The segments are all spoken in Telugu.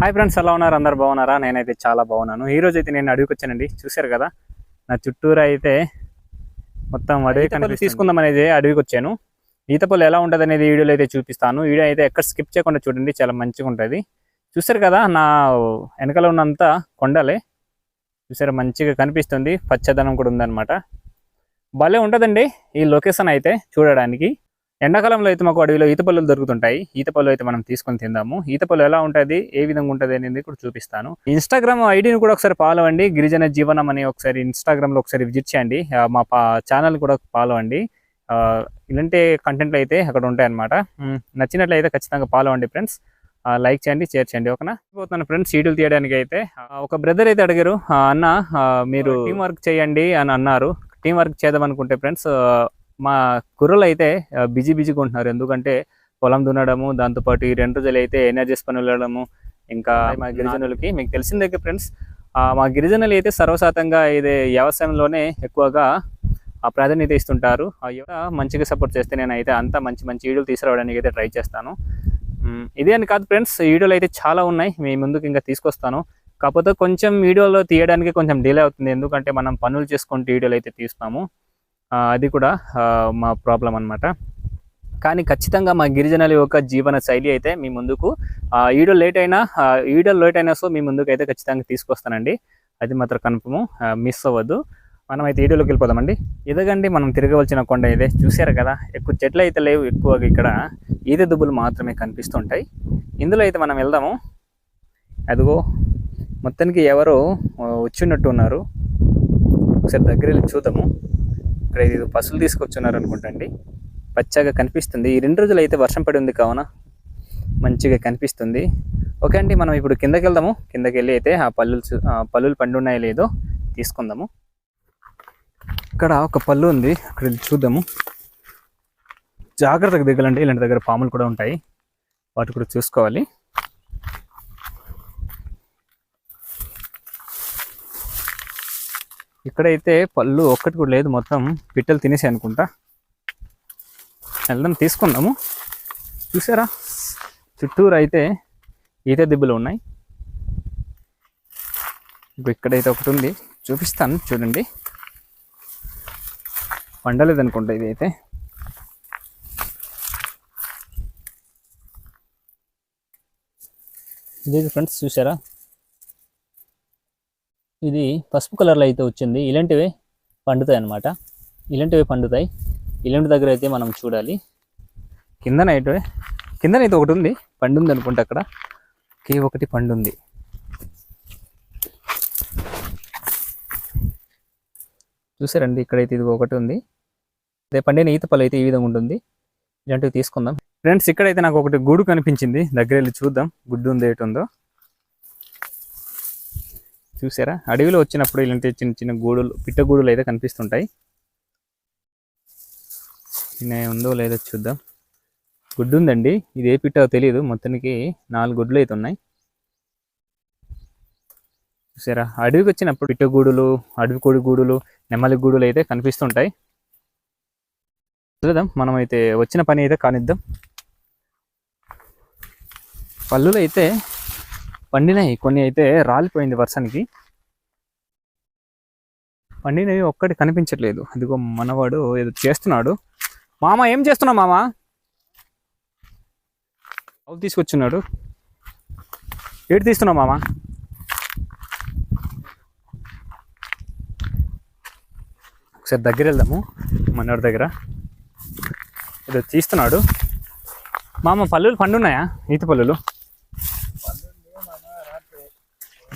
హాయ్ ఫ్రెండ్స్ ఎలా ఉన్నారు? అందరు బాగున్నారా? నేనైతే చాలా బాగున్నాను. ఈ రోజు అయితే నేను అడవికి వచ్చానండి చూశారు కదా? నా చుట్టూరు అయితే మొత్తం అడవి కనిపిస్తుంది. తీసుకుందాం అనేది అడవికి వచ్చాను ఈత పళ్ళు ఎలా ఉంటుంది అనేది వీడియోలో అయితే చూపిస్తాను. వీడియో అయితే ఎక్కడ స్కిప్ చేయకుండా చూడండి చాలా మంచిగా ఉంటుంది. చూశారు కదా నా వెనకాల ఉన్నంత కొండలే. చూసారా మంచిగా కనిపిస్తుంది. పచ్చదనం కూడా ఉందన్నమాట. భలే ఉంటుందండి ఈ లొకేషన్ అయితే చూడడానికి. ఎండాకాలంలో అయితే మాకు అడవిలో ఈత పళ్ళు దొరుకుతుంటాయి. ఈత పళ్ళు అయితే మనం తీసుకొని తిందాము. ఈత పళ్ళు ఎలా ఉంటుంది? ఏ విధంగా ఉంటుంది అనేది కూడా చూపిస్తాను. ఇన్స్టాగ్రామ్ ఐడిని కూడా ఒకసారి ఫాలో అండి. గిరిజన జీవనం అని ఒకసారి ఇన్స్టాగ్రామ్లో ఒకసారి విజిట్ చేయండి. మా ఛానల్ కూడా ఫాలో అండి. ఇలాంటి కంటెంట్లు అయితే అక్కడ ఉంటాయి అనమాట నచ్చినట్లయితే ఖచ్చితంగా ఫాలో అండి ఫ్రెండ్స్ లైక్ చేయండి షేర్ చేయండి ఓకేనా? పోతున్నాను ఫ్రెండ్స్ సీటులు తీయడానికి అయితే. ఒక బ్రదర్ అయితే అడిగారు "ఆ, అన్న మీరు టీం వర్క్ చేయండి అని అన్నారు. టీం వర్క్ చేద్దాం అనుకుంటే ఫ్రెండ్స్ మా కుర్రలు అయితే బిజీ బిజీగా ఉంటున్నారు ఎందుకంటే పొలం దున్నడము దాంతోపాటు ఈ రెండు రోజులు అయితే ఎనర్జీస్ పని వెళ్ళడము ఇంకా మా గిరిజనులకి మీకు తెలిసిందే ఫ్రెండ్స్ మా గిరిజనులు అయితే సర్వశాతంగా ఇది వ్యవసాయంలోనే ఎక్కువగా ఆ ప్రాధాన్యత ఇస్తుంటారు. మంచిగా సపోర్ట్ చేస్తే నేను అయితే అంతా మంచి మంచి వీడియోలు తీసుకురావడానికి అయితే ట్రై చేస్తాను. ఇదే అని కాదు ఫ్రెండ్స్ వీడియోలు అయితే చాలా ఉన్నాయి మీ ముందుకు ఇంకా తీసుకొస్తాను. కాకపోతే కొంచెం వీడియోలో తీయడానికి కొంచెం డిలే అవుతుంది. ఎందుకంటే మనం పనులు చేసుకుంటూ వీడియోలు అయితే తీస్తాము. అది కూడా మా ప్రాబ్లం అనమాట కానీ ఖచ్చితంగా మా గిరిజనుల యొక్క జీవన శైలి అయితే మీ ముందుకు ఈడో లేట్ అయినా ఈడో లేట్ అయినా సో మీ ముందుకు అయితే ఖచ్చితంగా తీసుకొస్తానండి. అది మాత్రం కన్ఫర్మ్ మిస్ అవ్వద్దు. మనం అయితే ఈడోలోకి వెళ్ళిపోదామండి. ఎదగండి మనం తిరగవలసిన కొండ ఇదే. చూసారు కదా ఎక్కువ చెట్లు అయితే లేవు ఎక్కువగా ఇక్కడ. ఈద దుబ్బులు మాత్రమే కనిపిస్తుంటాయి. ఇందులో అయితే మనం వెళ్దాము. అదిగో మొత్తానికి ఎవరో వచ్చినట్టు ఉన్నారు. ఒకసారి దగ్గర వెళ్ళి చూద్దాము. ఇక్కడ ఇది పసులు తీసుకొచ్చున్నారు అనుకుంటండి పచ్చగా కనిపిస్తుంది. ఈ రెండు రోజులు అయితే వర్షం పడి ఉంది కావున మంచిగా కనిపిస్తుంది. ఓకే అండి మనం ఇప్పుడు కిందకి వెళ్దాము కిందకి వెళ్ళి అయితే ఆ పళ్ళు చూ- పళ్ళులు పండు ఉన్నాయో లేదో తీసుకుందాము. ఇక్కడ ఒక పళ్ళు ఉంది. అక్కడ చూద్దాము. జాగ్రత్తగా దిగలండి. ఇలాంటి దగ్గర పాములు కూడా ఉంటాయి. వాటి కూడా చూసుకోవాలి. ఇక్కడైతే పళ్ళు ఒక్కటి కూడా లేదు. మొత్తం పిట్టలు తినేసి అనుకుంటా. వెళ్దాం తీసుకుందాము. చూసారా? చుట్టూరు అయితే ఈత దిబ్బలు ఉన్నాయి. ఇప్పుడు ఇక్కడైతే ఒకటి ఉంది. చూపిస్తాను చూడండి. పండలేదు అనుకుంటా ఇది అయితే ఇది ఫ్రెండ్స్ చూసారా? ఇది పసుపు కలర్లో అయితే వచ్చింది. ఇలాంటివే పండుతాయి అన్నమాట. ఇలాంటివే పండుతాయి. ఇలాంటి దగ్గర అయితే మనం చూడాలి. కిందన అయితే కిందన అయితే ఒకటి ఉంది. పండు ఉంది అనుకుంటా అక్కడ. కే ఒకటి పండు ఉంది. చూసారండి ఇక్కడైతే ఇది ఒకటి ఉంది. అదే పండిన ఈత పళ్ళు అయితే ఈ విధంగా ఉంటుంది. ఇలాంటివి తీసుకుందాం. ఫ్రెండ్స్ ఇక్కడైతే నాకు ఒకటి గూడు కనిపించింది. దగ్గర వెళ్ళి చూద్దాం. గుడ్డు ఉంది ఏటుందో ఉందో. చూసారా? అడవిలో వచ్చినప్పుడు ఇలాంటి చిన్న చిన్న గూడులు పిట్టగూడులు అయితే కనిపిస్తుంటాయి. నేను ఉందో లేదో చూద్దాం. గుడ్డు ఉందండి ఇది ఏ పిట్టో తెలియదు మొత్తానికి నాలుగు గుడ్లు అయితే ఉన్నాయి. చూసారా? అడవికి వచ్చినప్పుడు పిట్టగూడులు అడవి కోడి గూడులు నెమ్మలి గూడులు అయితే కనిపిస్తుంటాయి. చూద్దాం మనం అయితే వచ్చిన పని అయితే కానిద్దాం. పళ్ళులు అయితే పండినాయి కొన్ని అయితే రాలిపోయింది వర్షానికి. పండినవి ఒక్కటి కనిపించట్లేదు. అదిగో మనవాడు ఏదో చేస్తున్నాడు. మామ ఏం చేస్తున్నావు మామ? అవు తీసుకొచ్చున్నాడు. ఏడు తీస్తున్నావు మామ? ఒకసారి దగ్గర వెళ్దాము మనవాడి దగ్గర. ఏదో తీస్తున్నాడు. మామ పళ్ళులు పండున్నాయా? ఈతి పళ్ళులు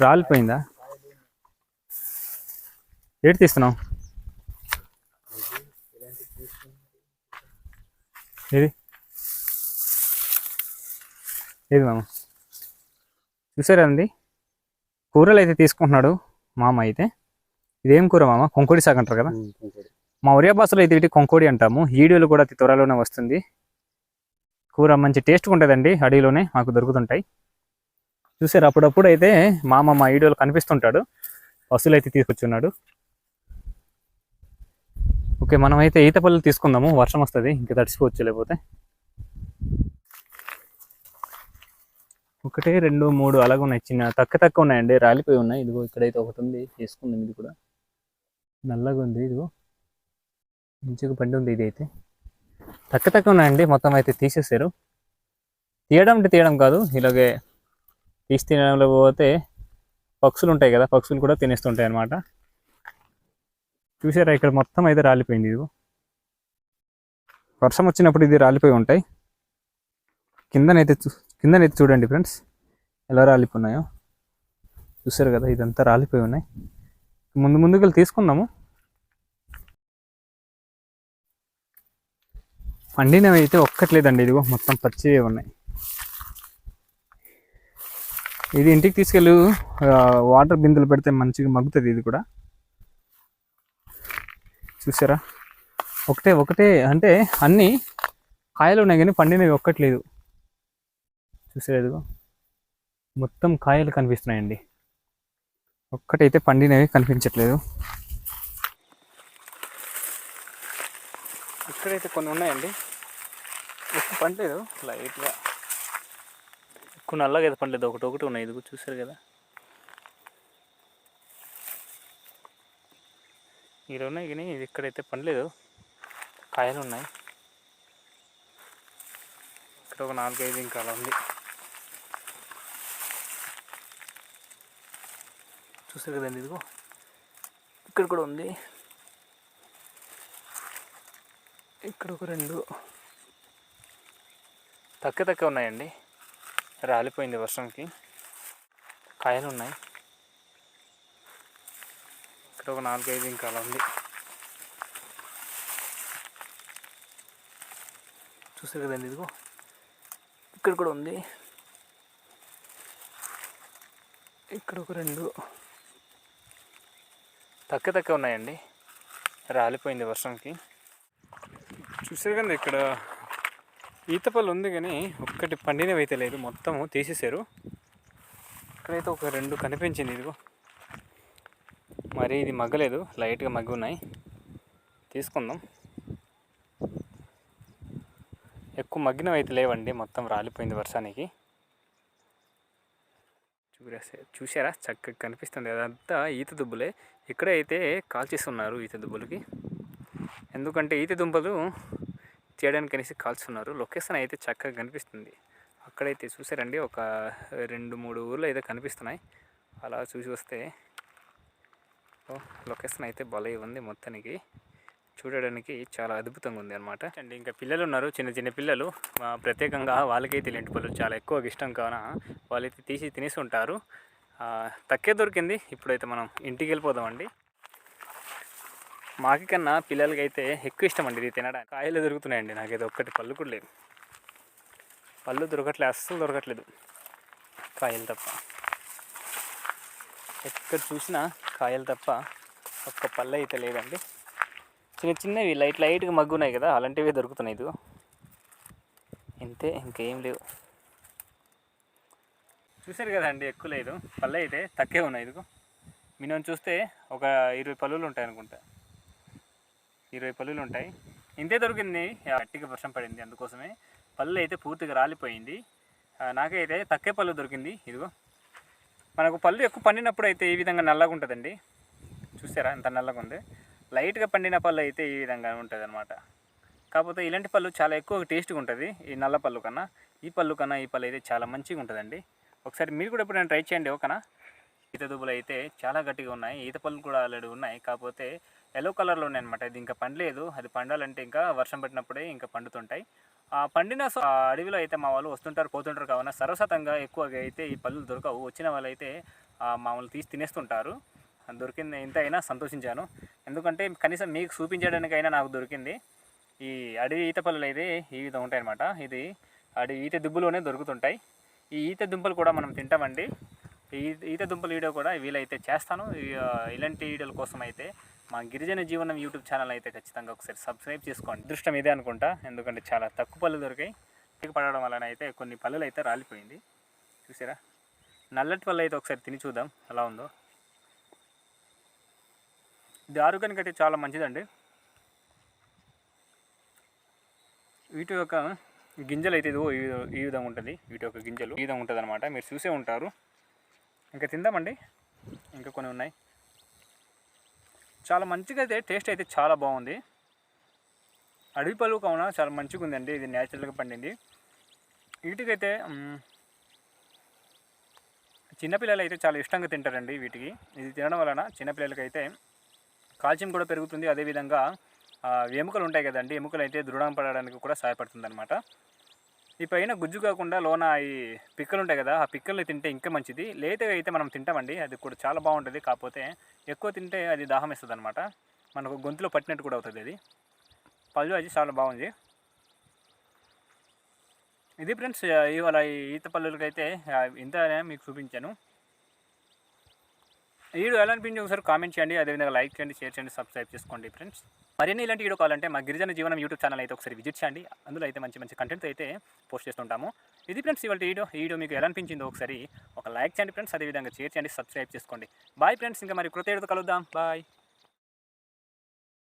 రాలిపోయిందా? ఏడు తీస్తున్నావు? ఏది? ఏది మామ? చూసారా అండి? కూరలు అయితే తీసుకుంటున్నాడు మామ అయితే. ఇదేం కూర మామ? కొంకోడి సాగు అంటారు కదా? మా ఒరియా భాషలో అయితే ఇటు కొంకోడి అంటాము. ఈడియోలు కూడా అతి త్వరలోనే వస్తుంది. కూర మంచి టేస్ట్గా ఉంటుందండి. అడవిలోనే మాకు దొరుకుతుంటాయి. చూసారు? అప్పుడప్పుడు అయితే మామ మా వీడియోలో కనిపిస్తుంటాడు. బస్సులు అయితే తీసుకొచ్చున్నాడు. ఓకే మనం అయితే ఈత పళ్ళు తీసుకుందాము. వర్షం వస్తుంది ఇంకా తడిసిపోవచ్చు లేకపోతే. ఒకటే రెండు మూడు అలాగే ఉన్నాయి. చిన్న తక్కువ తక్కువ ఉన్నాయండి. రాలిపోయి ఉన్నాయి. ఇదిగో ఇక్కడైతే ఒకటి ఉంది. వేసుకుందాం ఇది కూడా. నల్లగా ఉంది ఇదిగో. మంచిగా పండి ఉంది ఇది అయితే. తక్కువ తక్కువ ఉన్నాయండి. మొత్తం అయితే తీసేసారు. తీయడం అంటే తీయడం కాదు. ఇలాగే తీసి తినడంలో పోతే పక్షులు ఉంటాయి కదా పక్షులు కూడా తినేస్తుంటాయి అన్నమాట. చూసారా ఇక్కడ మొత్తం అయితే రాలిపోయింది ఇది. వర్షం వచ్చినప్పుడు ఇది రాలిపోయి ఉంటాయి. కిందనైతే చూ కిందనైతే చూడండి ఫ్రెండ్స్ ఎలా రాలిపోయినాయో. చూసారు కదా ఇదంతా రాలిపోయి ఉన్నాయి. ముందు ముందుకు తీసుకుందాము. పండినవి అయితే ఒక్కట్లేదండి ఇదిగో మొత్తం పచ్చివే ఉన్నాయి. ఇది ఇంటికి తీసుకెళ్ళు. వాటర్ బిందులు పెడితే మంచిగా మగ్గుతుంది ఇది కూడా. చూసారా? ఒకటే ఒకటే అంటే అన్ని కాయలు ఉన్నాయి కానీ పండినవి ఒక్కట్లేదు చూసారా ఇదిగో? మొత్తం కాయలు కనిపిస్తున్నాయండి. ఒక్కటైతే పండినవి కనిపించట్లేదు. ఇక్కడైతే కొన్ని ఉన్నాయండి. ఎక్కువ పండలేదు. లైట్గా. ఎక్కువ నల్లగా అయితే పండలేదు. ఒకటి ఒకటి ఉన్నాయి. ఇది చూసారు కదా. ఇక్కడ ఉన్నాయి కానీ ఇది ఇక్కడైతే పనిలేదు కాయలు ఉన్నాయి. ఇక్కడ ఒక నాలుగైదు ఇంకా అలా ఉంది. చూసారు కదండి ఇదిగో. ఇక్కడ కూడా ఉంది. ఇక్కడ ఒక రెండు. తక్కువ తక్కువ ఉన్నాయండి. రాలిపోయింది వర్షంకి. కాయలు ఉన్నాయి ఇక్కడ ఒక నాలుగైదు ఇంకా అలా ఉంది. చూసారు కదండి ఇదిగో. ఇక్కడ కూడా ఉంది. ఇక్కడ ఒక రెండు. తక్కువ తక్కువ ఉన్నాయండి. రాలిపోయింది వర్షంకి. చూసారు కదా ఇక్కడ ఈత ఉంది కానీ ఒక్కటి పండినవి అయితే లేదు. మొత్తము తీసేశారు. ఇక్కడైతే ఒక రెండు కనిపించింది ఇదిగో. మరి ఇది మగ్గలేదు. లైట్గా మగ్గి ఉన్నాయి. తీసుకుందాం. ఎక్కువ మగ్గినవి అయితే లేవండి. మొత్తం రాలిపోయింది వర్షానికి. చూసే చూసారా చక్కగా కనిపిస్తుంది. అదంతా ఈత దుబ్బులే. ఇక్కడే అయితే కాల్చేస్తున్నారు ఈత దుబ్బులకి. ఎందుకంటే ఈత దుంపలు చేయడానికి అనేసి కాల్చున్నారు లొకేషన్ అయితే చక్కగా కనిపిస్తుంది. అక్కడైతే చూసారండి ఒక రెండు మూడు ఊర్లు అయితే కనిపిస్తున్నాయి. అలా చూసి వస్తే లొకేషన్ అయితే భలే ఉంది మొత్తానికి. చూడడానికి చాలా అద్భుతంగా ఉంది అనమాట అండ్ ఇంకా పిల్లలు ఉన్నారు చిన్న చిన్న పిల్లలు. ప్రత్యేకంగా వాళ్ళకైతే ఇలాంటి పళ్ళు చాలా ఎక్కువ ఇష్టం కావున వాళ్ళైతే తీసి తినేసి ఉంటారు. తక్కే దొరికింది. ఇప్పుడైతే మనం ఇంటికి వెళ్ళిపోదామండి. మాకి కన్నా పిల్లలకి అయితే ఎక్కువ ఇష్టం అండి ఇది తినడానికి. కాయలు దొరుకుతున్నాయండి నాకైతే ఒక్కటి పళ్ళు కూడా లేదు పళ్ళు దొరకట్లేదు అస్సలు దొరకట్లేదు. కాయలు తప్ప. ఎక్కడ చూసినా కాయలు తప్ప ఒక్క పళ్ళు అయితే లేదండి. చిన్న చిన్నవి లైట్ లైట్గా మగ్గు ఉన్నాయి కదా అలాంటివి దొరుకుతున్నాయి ఇదిగో. ఇంతే ఇంకేం లేవు. చూసారు కదండి ఎక్కువ లేదు. పళ్ళు అయితే తక్కువే ఉన్నాయి ఇదిగో. మినిమం చూస్తే ఒక ఇరవై పళ్ళులు ఉంటాయి అనుకుంటా ఇరవై పళ్ళులు ఉంటాయి. ఇంతే దొరికింది. గట్టిగా వర్షం పడింది అందుకోసమే. పళ్ళు అయితే పూర్తిగా రాలిపోయింది. నాకైతే తక్కే పళ్ళు దొరికింది. ఇదిగో. మనకు పళ్ళు ఎక్కువ పండినప్పుడు అయితే ఈ విధంగా నల్లగా ఉంటుందండి. చూసారా? ఎంత నల్లగా ఉంది. లైట్గా పండిన పళ్ళు అయితే ఈ విధంగా ఉంటుంది అనమాట కాకపోతే ఇలాంటి పళ్ళు చాలా ఎక్కువ టేస్ట్గా ఉంటుంది ఈ నల్ల పళ్ళు కన్నా. ఈ పళ్ళు కన్నా ఈ పళ్ళు అయితే చాలా మంచిగా ఉంటుందండి. ఒకసారి మీరు కూడా ఎప్పుడైనా ట్రై చేయండి ఓకేనా? ఈత దుబ్బులు అయితే చాలా గట్టిగా ఉన్నాయి. ఈత పళ్ళు కూడా ఆల్రెడీ ఉన్నాయి. కాకపోతే ఎల్లో కలర్లో ఉన్నాయి అనమాట ఇది ఇంకా పండలేదు. అది పండాలంటే ఇంకా వర్షం పట్టినప్పుడే ఇంకా పండుతుంటాయి. ఆ పండిన ఆ అడవిలో అయితే మా వాళ్ళు వస్తుంటారు పోతుంటారు. కావున సర్వసతంగా ఎక్కువగా అయితే ఈ పళ్ళు దొరకవు. వచ్చిన వాళ్ళు అయితే మామూలు తీసి తినేస్తుంటారు. దొరికింది ఇంత అయినా సంతోషించాను. ఎందుకంటే కనీసం మీకు చూపించడానికైనా నాకు దొరికింది. ఈ అడవి ఈత పళ్ళు అయితే ఈ విధంగా ఉంటాయి అనమాట ఇది అడవి ఈత దుబ్బులోనే దొరుకుతుంటాయి. ఈ ఈత దుంపలు కూడా మనం తింటామండి. ఈత దుంపల వీడియో కూడా వీలైతే చేస్తాను. ఇలాంటి వీడియోల కోసం అయితే మా గిరిజన జీవనం యూట్యూబ్ ఛానల్ అయితే ఖచ్చితంగా ఒకసారి సబ్స్క్రైబ్ చేసుకోండి. దృష్టం ఇదే అనుకుంటా. ఎందుకంటే చాలా తక్కువ పళ్ళు దొరికాయి. తిరిగి పడడం వలన అయితే కొన్ని పళ్ళులు అయితే రాలిపోయింది. చూసారా? నల్లటి పళ్ళు అయితే ఒకసారి తిని చూద్దాం. ఎలా ఉందో. ఇది ఆరోగ్యానికి అయితే చాలా మంచిదండి. వీటి యొక్క గింజలు అయితే ఇదిగో ఈ ఈ విధంగా ఉంటుంది. వీటి యొక్క గింజలు ఈ విధంగా ఉంటుంది అనమాట మీరు చూసే ఉంటారు. ఇంకా తిందామండి. ఇంకా కొన్ని ఉన్నాయి. చాలా మంచిగా అయితే టేస్ట్ అయితే చాలా బాగుంది. అడవి పళ్ళు కావున చాలా మంచిగా ఉందండి. ఇది న్యాచురల్గా పండింది. వీటికైతే చిన్నపిల్లలు అయితే చాలా ఇష్టంగా తింటారండి వీటికి. ఇది తినడం వలన చిన్నపిల్లలకి అయితే కాల్షియం కూడా పెరుగుతుంది. అదేవిధంగా ఎముకలు ఉంటాయి కదండి. ఎముకలు అయితే దృఢం పడడానికి కూడా సహాయపడుతుంది అనమాట ఈ పైన గుజ్జు కాకుండా లోన ఈ పిక్కలు ఉంటాయి కదా ఆ పిక్కల్ని తింటే ఇంకా మంచిది. లేతగా అయితే మనం తింటామండి అది కూడా చాలా బాగుంటుంది. కాకపోతే ఎక్కువ తింటే అది దాహం ఇస్తుంది అనమాట మనకు గొంతులో పట్టినట్టు కూడా అవుతుంది అది. పళ్ళు అది చాలా బాగుంది. ఇది ఫ్రెండ్స్ ఇవాళ ఈత పళ్ళులకైతే ఇంత మీకు చూపించాను. వీడియో ఎలా అనిపించింది ఒకసారి కామెంట్ చేయండి. అదేవిధంగా లైక్ చేయండి షేర్ చేయండి సబ్స్క్రైబ్ చేసుకోండి ఫ్రెండ్స్ మరిన్ని ఇలాంటి వీడియో కావాలంటే మా గిరిజన జీవనం యూట్యూబ్ ఛానల్ అయితే ఒకసారి విజిట్ చేయండి. అందులో అయితే మంచి మంచి కంటెంట్ అయితే పోస్ట్ చేస్తుంటాము. ఇది ఫ్రెండ్స్ ఇవాళ వీడియో ఈ వీడియో మీకు ఎలా అనిపించిందో ఒకసారి ఒక లైక్ చేయండి ఫ్రెండ్స్ అదేవిధంగా షేర్ చేయండి సబ్స్క్రైబ్ చేసుకోండి. బాయ్ ఫ్రెండ్స్ ఇంకా మరి కృతజ్ఞత కలుద్దాం. బాయ్